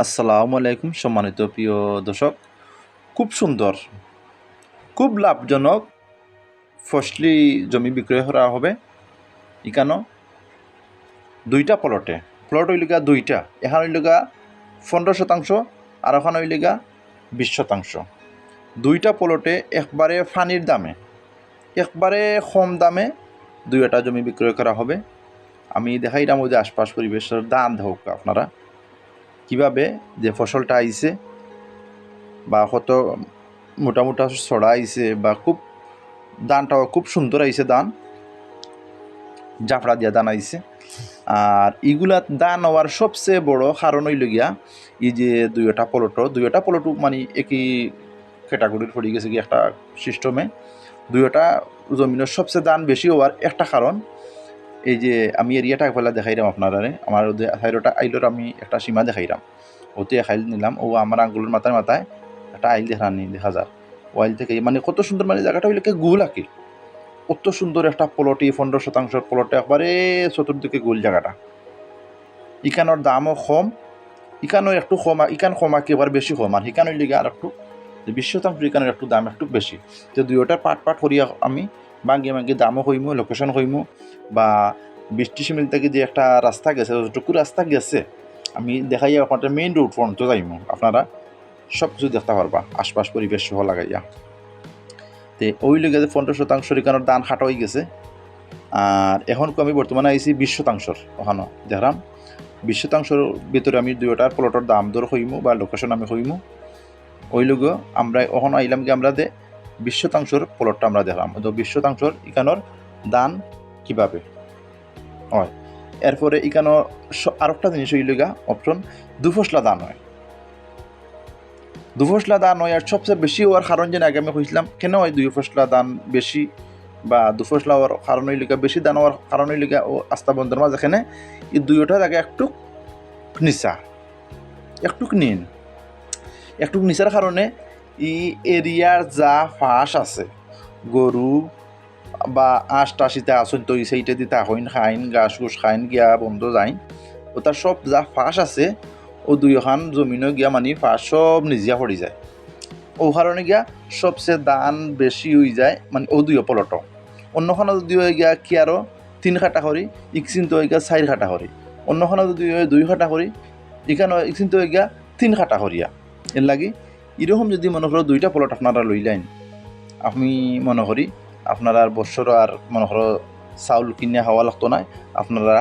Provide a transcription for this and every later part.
আসসালামু আলাইকুম, সম্মানিত প্রিয় দর্শক। খুব সুন্দর, খুব লাভজনক ফসলি জমি বিক্রয় করা হবে। এখানো দুইটা প্লটে প্লট হইলিগা দুইটা। এখান হইলিগা পনেরো শতাংশ আর ওখান হইলিগা বিশ শতাংশ। দুইটা প্লটে একবারে ফানির দামে, একবারে কম দামে দুই দুইটা জমি বিক্রয় করা হবে। আমি দেখাইলাম ওই যে আশপাশ পরিবেশের দাম হোক আপনারা। কীভাবে যে ফসলটা আইছে বা কত মোটা মোটা ছড়া আইছে বা খুব দানটাও খুব সুন্দর আইছে দান জাফড়া দিয়া দান আইছে। আর ইগুলা দান হওয়ার সবচেয়ে বড় কারণ হইল গিয়া, এই যে দুইটা পলটো দুইটা পলটো মানে একই ক্যাটাগরির পড়ে গেছে কি একটা সিস্টেমে দুইটা জমিনের সবচেয়ে দান বেশি হওয়ার একটা কারণ এই যে আমি এরিয়াটা একবেলা দেখাইলাম আপনারা আমার সাইডটা আইলোর আমি একটা সীমা দেখাইলাম ওতে এক আইল নিলাম। ও আমার আঙ্গুলের মাথায় মাথায় একটা আইল দেখা দেখানি দেখা যার। ও আইল থেকে মানে কত সুন্দর মানে জায়গাটা হইলে গুল আঁকি কত সুন্দর একটা পলটি পনেরো শতাংশ পলটে একবারে চতুর্দিকে গোল জায়গাটা। ইকানোর দামও কম। ইকানোর একটু কম, ইকান কম একেবারে বেশি কম। আর ইকানোর লিগে আর একটু বিশ শতাংশ ইকানোর একটু দাম একটু বেশি। তো দুইটার পাট পাট করিয়া আমি বাঙ্গি বাঙ্গি দামও কইমু লোকেশন কইমু বা বৃষ্টি সিমিল থেকে যে একটা রাস্তা গেছে, যতটুকু রাস্তা গেছে, আমি দেখাইয়া আপনাদের মেইন রোড পর্যন্ত যাইমু। আপনারা সব কিছু দেখতে পারবা, আশপাশ পরিবেশ সহ লাগাইয়া। তে ওই লেগে যে পনেরো শতাংশ এখানোর দান হাট হয়ে গেছে, আর এখন আমি বর্তমানে আইছি বিশ শতাংশর, ওখানে দেখলাম বিশ শতাংশর ভিতরে আমি দুইটার প্লটর দাম দর হইমু, বা লোকেশন আমি হইমু। ওই লোক আমরা ওখানে আইলাম কি আমরা দে বিশ শতাংশর প্লটটা আমরা দেখলাম। তো বিশ শতাংশর ইকানোর দান কীভাবে? হয়। এরপরে ইকানো আরেকটা জিনিস হইল গা অপশন দুফসলা দান হয়। দুফসলা দান হয়, আর সবচেয়ে বেশি হওয়ার কারণ যেন আগে আমি কইছিলাম, কেন হয় দুই ফসলা দান বেশি বা দুফসলা হওয়ার কারণ হইল গা বেশি দান হওয়ার কারণ হইল গা ও আস্থা বন্ধের মাঝে এখানে এই দুইটা জায়গা একটু নিচা, একটু নিন। একটু নিচার কারণে ই এরিয়ার যা ফাঁস আছে, গরু বা আশটা শীতে আসুন তো সেইটা দিতে হইন খাইন গাছ গুছ খাইন, গিয়া বন্ধ যাইন। ও তার সব যা ফাঁস আছে, ও দুই খান জমিনও গিয়া মানে ফাঁস সব নিজিয়া পড়ি যায়। ও কারণে গিয়া সবচেয়ে দান বেশি হয়ে যায় মানে ও দুই পলট। অন্যখানে যদি হয়ে গিয়া কি আরও তিন খাটা করি ইকচিন্ত হয়ে গিয়া চার খাটা করি। অন্যখানে যদি দুই খাটা করি, এখানে ইকচিন্ত হয়ে গিয়া তিন খাটা করিয়া। এর লাগি এরকম যদি মনে করো দুইটা প্লট আপনারা লইলেন, আমি মনে করি আপনারা আর বছর আর মনে করো চাউল কিনে খাওয়া লাগতো না, আপনারা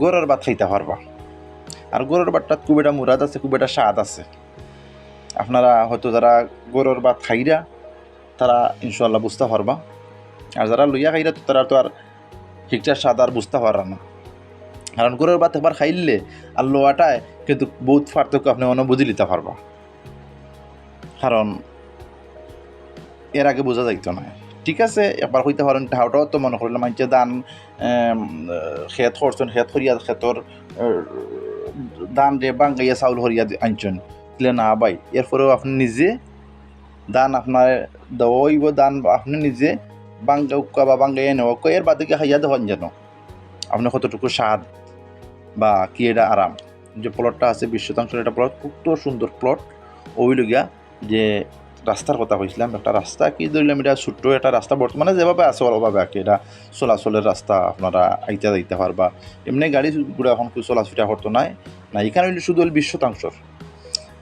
গরুর ভাত খাইতে পারবা। আর গরুর ভাতটাত খুব একটা মুরাদ আছে, খুব একটা স্বাদ আছে। আপনারা হয়তো যারা গরুর ভাত খাইরা, তারা ইনশাল্লাহ বুঝতে পারবা। আর যারা লইয়া খাইরা, তো তারা তো আর ঠিকঠাক স্বাদ আর বুঝতে পারা না। কারণ গরুর ভাত একবার খাইলে আর লোয়াটায় কিন্তু বহুত পার্থক্য আপনি অনুভূতি নিতে পারবা। কারণ এর আগে বোঝা যাইতো না। ঠিক আছে একবার হইতে পারেন তাহাটাও তো মনে করলাম মানুষে দান খেত করছেন, খেত করিয়া খেতর দান রে বাঙ্গাইয়া চাউল হরিয়া আনছেন, দিলে না বাই এরপরেও আপনি নিজে দান আপনার দেওয়াইব, দান আপনি নিজে বাঙ্গা উক্কা বা বাঙ্গাইয়া নেওয়া এর বাদে খাইয়া দেওয়ান যেন। আপনার কতটুকু স্বাদ বা কি এটা আরাম। যে প্লটটা আছে, বিশ শতাংশের একটা প্লট খুব তো সুন্দর প্লট ওইলগিয়া যে রাস্তার কথা কইছিলাম, একটা রাস্তা কি ধরলাম এটা ছোট্ট একটা রাস্তা, বর্তমানে যেভাবে আছে ওভাবে আর কি, এটা চলাচলের রাস্তা আপনারা আইতে যাইতে পারবা। এমনি গাড়ি এখন কেউ চলাফেরা করতো নাই না এখানে হইলে শুধু হল বিশ শতাংশর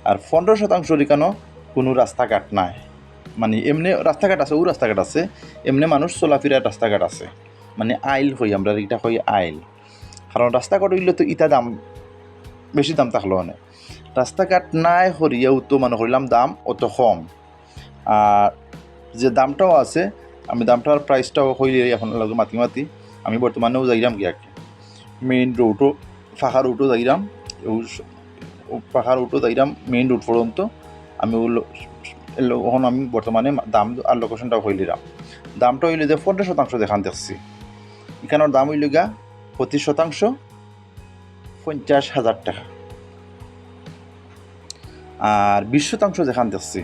আর পনেরো শতাংশর এখানেও কোনো রাস্তাঘাট নাই। মানে এমনি রাস্তাঘাট আছে, ও রাস্তাঘাট আছে, এমনি মানুষ চলাফেরার রাস্তাঘাট আছে। মানে আইল হই, আমরা এটা হই আইল। কারণ রাস্তাঘাট হইলে তো ইটা দাম, বেশি দাম থাকল মানে রাস্তাঘাট নাই হরিয়াও তো মানে হইলাম দাম অত কম। আর যে দামটাও আছে, আমি দামটার প্রাইসটাও হইলে এখন লাগে মাতি মাতি। আমি বর্তমানেও যাইলাম কি আগে মেইন রোডও ফাঁকা রুটও যাইলাম ফাঁকা রুটও যাইলাম মেইন রোড পর্যন্ত আমি ওখানে আমি বর্তমানে দাম আর লোকেশনটাও হইলিলাম দামটা হইলে যে পনেরো শতাংশ দেখান দেখছি। এখানের দাম হইল গা পঁচিশ শতাংশ, পঞ্চাশ হাজার টাকা। আর বিশ শতাংশ দেখান দেখছি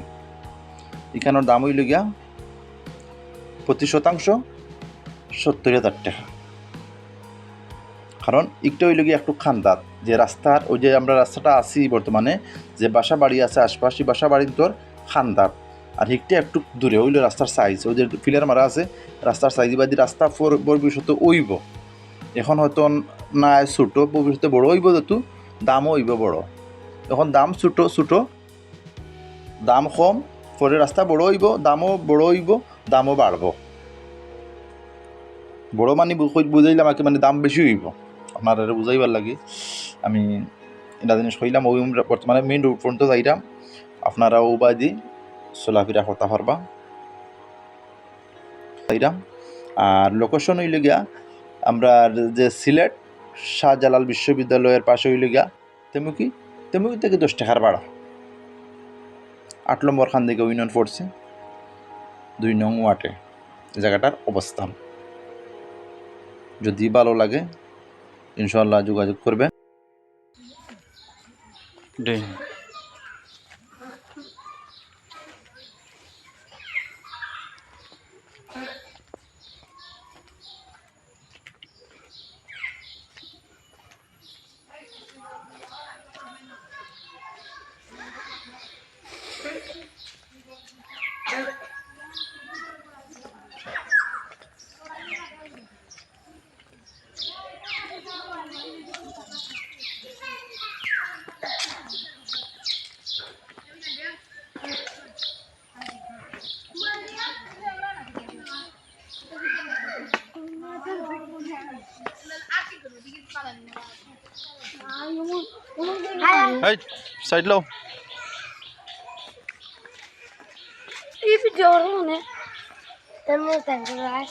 এখানের দাম হইল গিয়া প্রতি শতাংশ, সত্তর হাজার টাকা। কারণ একটা হইল গিয়ে একটু খান্দাত, যে রাস্তার, ওই যে আমরা রাস্তাটা আছি বর্তমানে, যে বাসা বাড়ি আছে আশপাশে বাসা বাড়ির তোর খান্দাত। আর হিকটা একটু দূরে হইল রাস্তার সাইজ ওই যে ফিলার মারা আছে, রাস্তার সাইজ বাদি রাস্তা ফোর ভবিষ্যতে ওইব। এখন হয়তো না ছোটো, ভবিষ্যতে বড় হইব যেহেতু, দামও হইব বড়। এখন দাম ছোটো ছোটো। দাম কম, পরে রাস্তা বড় হইব দামও বড় হইব দামও বাড়ব বড় মানে বুঝাইলে আমাকে মানে দাম বেশি হইব। আপনার বুঝাইবার লাগে। আমি এটা জিনিস কইলাম ওই বর্তমানে মেইন রোড পর্যন্ত যাইরাম আপনারা ও বাদি চলাফেরা কথা পারবা যাইরাম আর লোকেশন হইল গিয়া, আমরা যে সিলেট শাহজালাল বিশ্ববিদ্যালয়ের পাশে হইল গিয়া। তেমুকি তেমুকি থেকে দশ টাকার বাড়া আট নম্বর খান থেকে ইউনিয়ন পড়ছে দুই নং ওয়াটে জায়গাটার অবস্থান। যদি ভালো লাগে ইনশাল্লাহ যোগাযোগ করবেন। এই সাইড লো এই ভিডিও মানে তেমন তেমন রাস